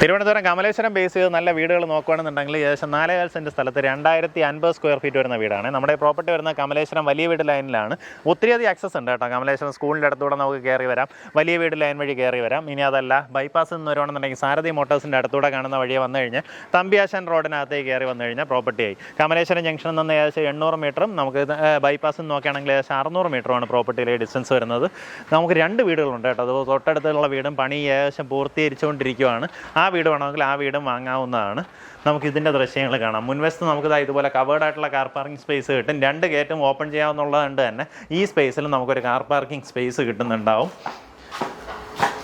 Thiruvananthapuram Kamaleswaram base ചെയ്ത് നല്ല വീടുകൾ നോക്കുകയാണെന്നുണ്ടെങ്കിൽ ഏകദേശം നാലേകാൽ സെന്റ് സ്ഥലത്ത് രണ്ടായിരത്തി അൻപത് സ്ക്വയർ ഫീറ്റ് വരുന്ന വീടാണ്. നമ്മുടെ പ്രോപ്പർട്ടി വരുന്ന കമലേശ്വരം വലിയ വീട് ലൈനിലാണ് ഒത്തിരിയധികം ആക്സസ് ഉണ്ട് കേട്ടോ. കമലേശ്വരം സ്കൂളിന്റെ അടുത്തൂടെ നമുക്ക് കയറി വരാം. വലിയ വീട് ലൈൻ വഴി കയറി വരാം. ഇനി അതല്ല ബൈപ്പാസ് നിന്ന് വരുവാണെന്നുണ്ടെങ്കിൽ സാരഥി മോട്ടോഴ്സിന്റെ അടുത്തൂടെ കാണുന്ന വഴിയെ വന്നു കഴിഞ്ഞാൽ തമ്പിയാശാൻ റോഡിനകത്തേക്ക് കയറി വന്നു കഴിഞ്ഞാൽ പ്രോപ്പർട്ടിയായി കമലേശ്വരം ജംഗ്ഷനിൽ നിന്ന് ഏകദേശം എണ്ണൂറ് മീറ്ററും നമുക്ക് ബൈപ്പാസ് നിന്ന് നോക്കുകയാണെങ്കിൽ ഏകദേശം അറുന്നൂറ് മീറ്ററുമാണ് പ്രോപ്പർട്ടിയിലെ ഡിസ്റ്റൻസ് വരുന്നത്. നമുക്ക് രണ്ട് വീടുകളുണ്ട് കേട്ടോ. അത് തൊട്ടടുത്തുള്ള വീടും പണി ഏകദേശം പൂർത്തീകരിച്ചുകൊണ്ടിരിക്കുകയാണ് ആ വീട് വേണമെങ്കിൽ ആ വീടും വാങ്ങാവുന്നതാണ്. നമുക്ക് ഇതിന്റെ ദൃശ്യങ്ങൾ കാണാം. മുൻവശത്ത് നമുക്ക് ദാ ഇതുപോലെ കവേർഡ് ആയിട്ടുള്ള കാർ പാർക്കിംഗ് സ്പേസ് കിട്ടും. രണ്ട് ഗേറ്റും ഓപ്പൺ ചെയ്യാവുന്നതുകൊണ്ട് തന്നെ ഈ സ്പേസിൽ നമുക്കൊരു കാർ പാർക്കിംഗ് സ്പേസ് കിട്ടുന്നുണ്ടാവും.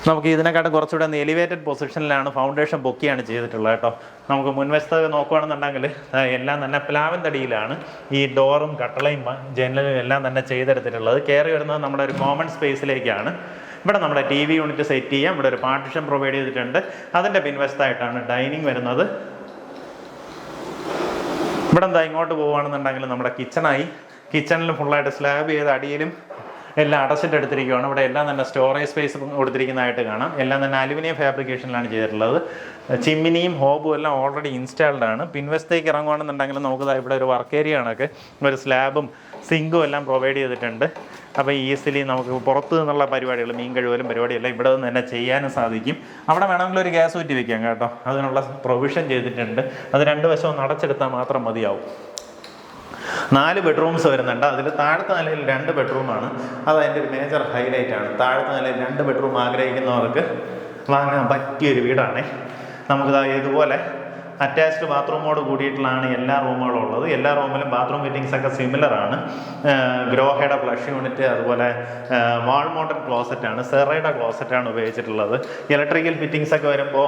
നമുക്ക് ഇതിനെക്കാട്ടും കുറച്ചുകൂടെ ഒന്ന് എലിവേറ്റഡ് പൊസിഷനിലാണ് ഫൗണ്ടേഷൻ പൊക്കിയാണ് ചെയ്തിട്ടുള്ളത് കേട്ടോ. നമുക്ക് മുൻവശത്ത് നോക്കുകയാണെന്നുണ്ടെങ്കിൽ എല്ലാം തന്നെ പ്ലാവൻ തടിയിലാണ് ഈ ഡോറും കട്ടളയും ജനലും എല്ലാം തന്നെ ചെയ്തെടുത്തിട്ടുള്ളത്. കയറി വരുന്നത് നമ്മുടെ ഒരു കോമൺ സ്പേസിലേക്കാണ് ഇവിടെ നമ്മുടെ ടി വി യൂണിറ്റ് സെറ്റ് ചെയ്യാം. ഇവിടെ ഒരു പാർട്ടിഷൻ പ്രൊവൈഡ് ചെയ്തിട്ടുണ്ട്. അതിന്റെ പിൻവശത്തായിട്ടാണ് ഡൈനിങ് വരുന്നത്. ഇവിടെ എന്താ ഇങ്ങോട്ട് പോവുകയാണെന്നുണ്ടെങ്കിൽ നമ്മുടെ കിച്ചണായി കിച്ചണിൽ ഫുള്ളായിട്ട് സ്ലാബ് ചെയ്ത് അടിയിലും എല്ലാം അടച്ചിട്ട് എടുത്തിരിക്കുകയാണ് ഇവിടെ എല്ലാം തന്നെ സ്റ്റോറേജ് സ്പേസ് കൊടുത്തിരിക്കുന്നതായിട്ട് കാണാം. എല്ലാം തന്നെ അലുമിനിയം ഫാബ്രിക്കേഷനിലാണ് ചെയ്തിട്ടുള്ളത്. ചിമ്മിനിയും ഹോബും എല്ലാം ഓൾറെഡി ഇൻസ്റ്റാൾഡ് ആണ്. പിൻവശത്തേക്ക് ഇറങ്ങുകയാണെന്നുണ്ടെങ്കിൽ നമുക്ക് ഇവിടെ ഒരു വർക്ക് ഏരിയ കണക്ക് ഒരു സ്ലാബും സിങ്കും എല്ലാം പ്രൊവൈഡ് ചെയ്തിട്ടുണ്ട്. അപ്പോൾ ഈസിലി നമുക്ക് പുറത്ത് നിന്നുള്ള പരിപാടികൾ മീൻ കഴിവലും പരിപാടിയെല്ലാം ഇവിടെ നിന്ന് തന്നെ ചെയ്യാനും സാധിക്കും. അവിടെ വേണമെങ്കിൽ ഒരു ഗ്യാസ് ഊറ്റി വെക്കാം കേട്ടോ. അതിനുള്ള പ്രൊവിഷൻ ചെയ്തിട്ടുണ്ട്. അത് രണ്ട് വശവും അടച്ചെടുത്താൽ മാത്രം മതിയാവും. നാല് ബെഡ്റൂംസ് വരുന്നുണ്ട്. അതിൽ താഴത്തെ നിലയിൽ രണ്ട് ബെഡ്റൂമാണ് അത് അതിന്റെ ഒരു മേജർ ഹൈലൈറ്റ് ആണ്. താഴത്തെ നിലയിൽ രണ്ട് ബെഡ്റൂം ആഗ്രഹിക്കുന്നവർക്ക് വാങ്ങാൻ പറ്റിയൊരു വീടാണ്. നമുക്കിതാ ഇതുപോലെ അറ്റാച്ച്ഡ് ബാത്റൂമോട് കൂടിയിട്ടുള്ളതാണ് എല്ലാ റൂമുകളും ഉള്ളത്. എല്ലാ റൂമിലും ബാത്റൂം ഫിറ്റിങ്സ് ഒക്കെ സിമിലർ ആണ്. ഗ്രോഹയുടെ ഫ്ലഷ് യൂണിറ്റ് അതുപോലെ വാൾ മോഡൽ ക്ലോസറ്റ് ആണ്. സെറയുടെ ക്ലോസറ്റ് ആണ് ഉപയോഗിച്ചിട്ടുള്ളത്. ഇലക്ട്രിക്കൽ ഫിറ്റിങ്സ് ഒക്കെ വരുമ്പോൾ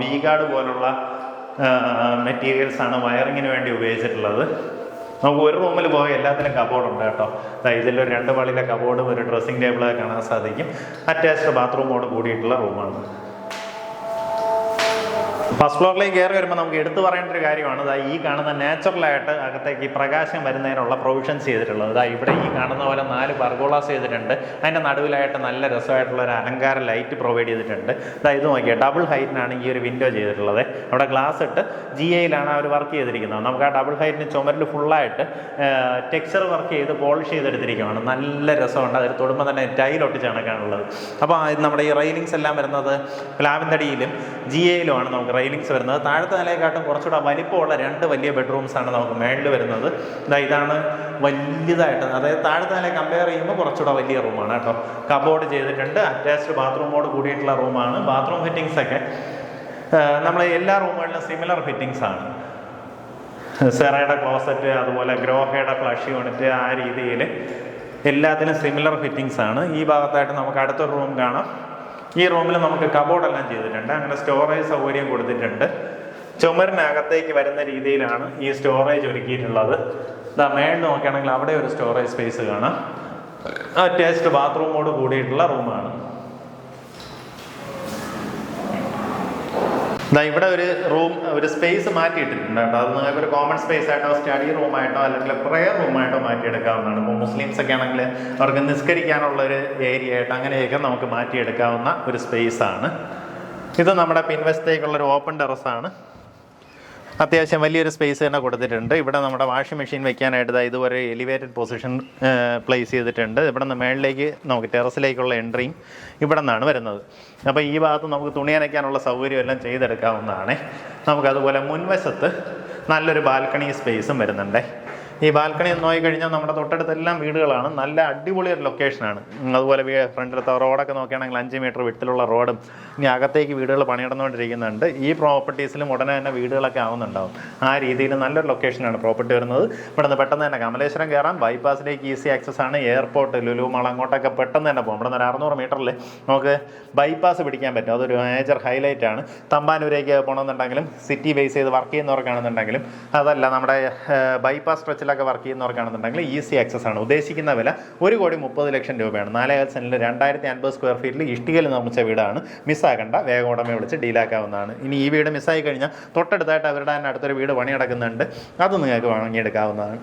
വി ഗാർഡ് പോലുള്ള മെറ്റീരിയൽസ് ആണ് വയറിങ്ങിന് വേണ്ടി ഉപയോഗിച്ചിട്ടുള്ളത്. നമുക്ക് ഒരു റൂമിൽ പോയി എല്ലാത്തിനും കബോർഡ് ഉണ്ട് കേട്ടോ. ഇതിൽ രണ്ട് പള്ളിയിലെ കബോർഡും ഒരു ഡ്രസ്സിംഗ് ടേബിളൊക്കെ കാണാൻ സാധിക്കും. അറ്റാച്ച്ഡ് ബാത്റൂമോട് കൂടിയിട്ടുള്ള റൂമാണ് ഫസ്റ്റ് ഫ്ലോറിലേക്ക് കയറി വരുമ്പോൾ നമുക്ക് എടുത്തു പറയേണ്ട ഒരു കാര്യമാണ്. ദാ ഈ കാണുന്ന നാച്ചുറലായിട്ട് അകത്തേക്ക് പ്രകാശം വരുന്നതിനുള്ള പ്രൊവിഷൻസ് ചെയ്തിട്ടുള്ളത്. ദാ ഇവിടെ ഈ കാണുന്ന പോലെ നാല് പർഗോളാസ് ചെയ്തിട്ടുണ്ട്. അതിന്റെ നടുവിലായിട്ട് നല്ല രസമായിട്ടുള്ള ഒരു അലങ്കാര ലൈറ്റ് പ്രൊവൈഡ് ചെയ്തിട്ടുണ്ട്. ദാ ഇത് നോക്കിയാൽ ഡബിൾ ഹൈറ്റിനാണ് ഈ ഒരു വിൻഡോ ചെയ്തിട്ടുള്ളത്. അവിടെ ഗ്ലാസ് ഇട്ട് ജി എയിലാണ് അവർ വർക്ക് ചെയ്തിരിക്കുന്നത്. നമുക്ക് ആ ഡബിൾ ഹൈറ്റിന് ചുമരിൽ ഫുള്ളായിട്ട് ടെക്സ്ചർ വർക്ക് ചെയ്ത് പോളിഷ് ചെയ്തെടുത്തിരിക്കുകയാണ് നല്ല രസമുണ്ട്. അതിൽ തൊടുമ്പോൾ തന്നെ ടൈൽ ഒട്ടിച്ചാണ് കണക്കാണുള്ളത് അപ്പോൾ നമ്മുടെ ഈ റെയിലിങ്സ് എല്ലാം വരുന്നത് പ്ലാവിന്തടിയിലും ജി എയിലുമാണ് നമുക്ക് റെയിലിങ്സ് വരുന്നത്. താഴത്തെ നിലയെക്കാട്ടും കുറച്ചുകൂടെ വലിപ്പമുള്ള രണ്ട് വലിയ ബെഡ്റൂംസ് ആണ് നമുക്ക് മേളിൽ വരുന്നത്. ഇതാ ഇതാണ് വലിയതായിട്ട് അതായത് താഴത്തെ നില കമ്പയർ ചെയ്യുമ്പോൾ കുറച്ചുകൂടെ വലിയ റൂമാണ് കേട്ടോ. കബോർഡ് ചെയ്തിട്ടുണ്ട് അറ്റാച്ച്ഡ് ബാത്റൂമോട് കൂടിയിട്ടുള്ള റൂമാണ് ബാത്റൂം ഫിറ്റിങ്സ് ഒക്കെ നമ്മൾ എല്ലാ റൂമുകളിലും സിമിലർ ഫിറ്റിങ്സ് ആണ്. സെറയുടെ ക്ലോസറ്റ് അതുപോലെ ഗ്രോഹയുടെ ഫ്ലഷ് യൂണിറ്റ് ആ രീതിയിൽ എല്ലാത്തിനും സിമിലർ ഫിറ്റിങ്സ് ആണ്. ഈ ഭാഗത്തായിട്ട് നമുക്ക് അടുത്തൊരു റൂം കാണാം. ഈ റൂമിൽ നമുക്ക് കബോർഡ് എല്ലാം ചെയ്തിട്ടുണ്ട്. അങ്ങനെ സ്റ്റോറേജ് സൗകര്യം കൊടുത്തിട്ടുണ്ട്. ചുമരിനകത്തേക്ക് വരുന്ന രീതിയിലാണ് ഈ സ്റ്റോറേജ് ഒരുക്കിയിട്ടുള്ളത്. ഇതാ മേളിൽ നോക്കുകയാണെങ്കിൽ അവിടെ ഒരു സ്റ്റോറേജ് സ്പേസ് കാണാം. അറ്റാച്ച്ഡ് ബാത്റൂമോട് കൂടിയിട്ടുള്ള റൂമാണ് ദാ ഇവിടെ ഒരു റൂം ഒരു സ്പേസ് മാറ്റിയിട്ടിട്ടുണ്ട് കേട്ടോ. അത് നിങ്ങൾക്ക് ഒരു കോമൺ സ്പേസ് ആയിട്ടോ സ്റ്റഡി റൂം ആയിട്ടോ അല്ലെങ്കിൽ പ്രെയർ റൂമായിട്ടോ മാറ്റിയെടുക്കാവുന്നതാണ്. ഇപ്പോൾ മുസ്ലിംസ് ഒക്കെ ആണെങ്കിൽ അവർക്ക് നിസ്കരിക്കാനുള്ള ഒരു ഏരിയ ആയിട്ട് അങ്ങനെയൊക്കെ നമുക്ക് മാറ്റിയെടുക്കാവുന്ന ഒരു സ്പേസ് ആണ്. ഇത് നമ്മുടെ പിൻവശത്തേക്കുള്ള ഒരു ഓപ്പൺ ടെറസാണ് അത്യാവശ്യം വലിയൊരു സ്പേസ് തന്നെ കൊടുത്തിട്ടുണ്ട്. ഇവിടെ നമ്മുടെ വാഷിംഗ് മെഷീൻ വെക്കാനായിട്ട് ഇതുവരെ എലിവേറ്റഡ് പൊസിഷൻ പ്ലേസ് ചെയ്തിട്ടുണ്ട്. ഇവിടെ നിന്ന് മേളിലേക്ക് നമുക്ക് ടെറസിലേക്കുള്ള എൻട്രിയും ഇവിടെ നിന്നാണ് വരുന്നത്. അപ്പോൾ ഈ ഭാഗത്ത് നമുക്ക് തുണി അനയ്ക്കാനുള്ള സൗകര്യം എല്ലാം ചെയ്തെടുക്കാവുന്നതാണ് നമുക്കതുപോലെ മുൻവശത്ത് നല്ലൊരു ബാൽക്കണി സ്പേസും വരുന്നുണ്ട്. ഈ ബാൽക്കണി നോക്കിക്കഴിഞ്ഞാൽ നമ്മുടെ തൊട്ടടുത്തെല്ലാം വീടുകളാണ്. നല്ല അടിപൊളി ഒരു ലൊക്കേഷനാണ് അതുപോലെ ഫ്രണ്ടിലത്തെ റോഡൊക്കെ നോക്കുകയാണെങ്കിൽ അഞ്ച് മീറ്റർ വിട്ടിലുള്ള റോഡും ഇനി അകത്തേക്ക് വീടുകൾ പണിയിടന്നുകൊണ്ടിരിക്കുന്നുണ്ട്. ഈ പ്രോപ്പർട്ടീസിലും ഉടനെ തന്നെ വീടുകളൊക്കെ ആവുന്നുണ്ടാവും. ആ രീതിയിൽ നല്ലൊരു ലൊക്കേഷനാണ് പ്രോപ്പർട്ടി വരുന്നത്. ഇവിടെ നിന്ന് പെട്ടെന്ന് തന്നെ കമലേശ്വരം കയറാം. ബൈപ്പാസിലേക്ക് ഈസി ആക്സസ് ആണ്. എയർപോർട്ട് ലുലു മാൾ അങ്ങോട്ടൊക്കെ പെട്ടെന്ന് തന്നെ പോകും. ഇവിടെ നിന്ന് ഒരു അറുന്നൂറ് മീറ്ററിൽ നമുക്ക് ബൈപ്പാസ് പിടിക്കാൻ പറ്റും. അതൊരു മേജർ ഹൈലൈറ്റ് ആണ്. തമ്പാനൂരേക്ക് പോകണമെന്നുണ്ടെങ്കിലും സിറ്റി ബേസ് ചെയ്ത് വർക്ക് ചെയ്യുന്നവർക്കാണെന്നുണ്ടെങ്കിലും അതല്ല നമ്മുടെ ബൈപ്പാസ് സ്ട്രെച്ചിലൊക്കെ വർക്ക് ചെയ്യുന്നവർക്കാണെന്നുണ്ടെങ്കിൽ ഈസി ആക്സസ് ആണ്. ഉദ്ദേശിക്കുന്ന വില ഒരു കോടി മുപ്പത് ലക്ഷം രൂപയാണ്. നാലേകാൽ സെന്റിൽ രണ്ടായിരത്തി അൻപത് സ്ക്വയർ ഫീറ്റിൽ ഇഷ്ടികയിൽ നിർമ്മിച്ച വീടാണ്. മിസ്സാകണ്ട വേഗം ഉടമയെ വിളിച്ച് ഡീലാക്കാവുന്നതാണ് ഇനി ഈ വീട് മിസ്സായി കഴിഞ്ഞാൽ തൊട്ടടുത്തായിട്ട് അവരുടെ തന്നെ അടുത്തൊരു വീട് പണിയടക്കുന്നുണ്ട്. അത് നിങ്ങൾക്ക് വാങ്ങിയെടുക്കാവുന്നതാണ്.